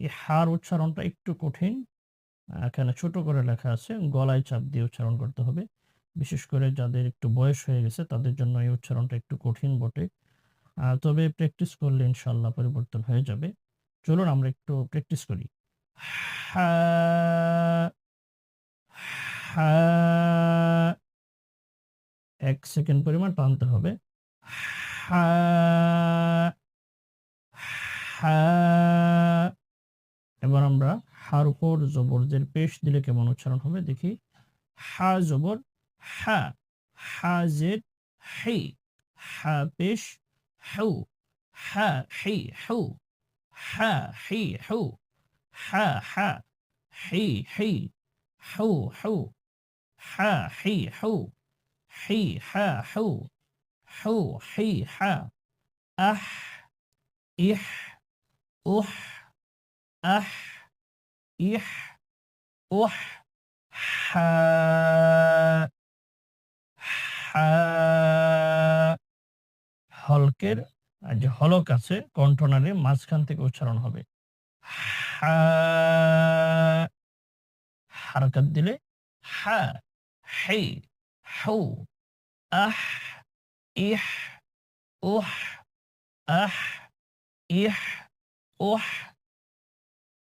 এই হার উচ্চারণটা একটু কঠিন। এখানে ছোট করে লেখা আছে, গলায় চাপ দিয়ে উচ্চারণ করতে হবে। বিশেষ করে যাদের একটু বয়স হয়ে গেছে, তাদের জন্য এই উচ্চারণটা একটু কঠিন বটে। তবে প্র্যাকটিস করলে ইনশাল্লাহ পরিবর্তন হয়ে যাবে। চলুন আমরা একটু প্র্যাকটিস করি। এক সেকেন্ড পরিমাণ টানতে হবে। হা হা এবার আমরা হার উপর জবরদের পেশ দিলে কেমন উচ্চারণ হবে? দেখি। হা জবর, হা হা জেদ হি, হা পেশ, হু, হা হি, হু, হা হি, হু, হা হা হি হি, হু হু, হা হি, হু, হি, হা, হু হু, হি, হা, আহ, ইহ উহ, আহ, ইহ, উহ, হা হলকের যে হলক আছে কণ্ঠনালী মাঝখান থেকে উচ্চারণ হবে। হারকাত দিলে হা, হি, হু, আহ, ইহ, উহ, আহ, ইহ উহ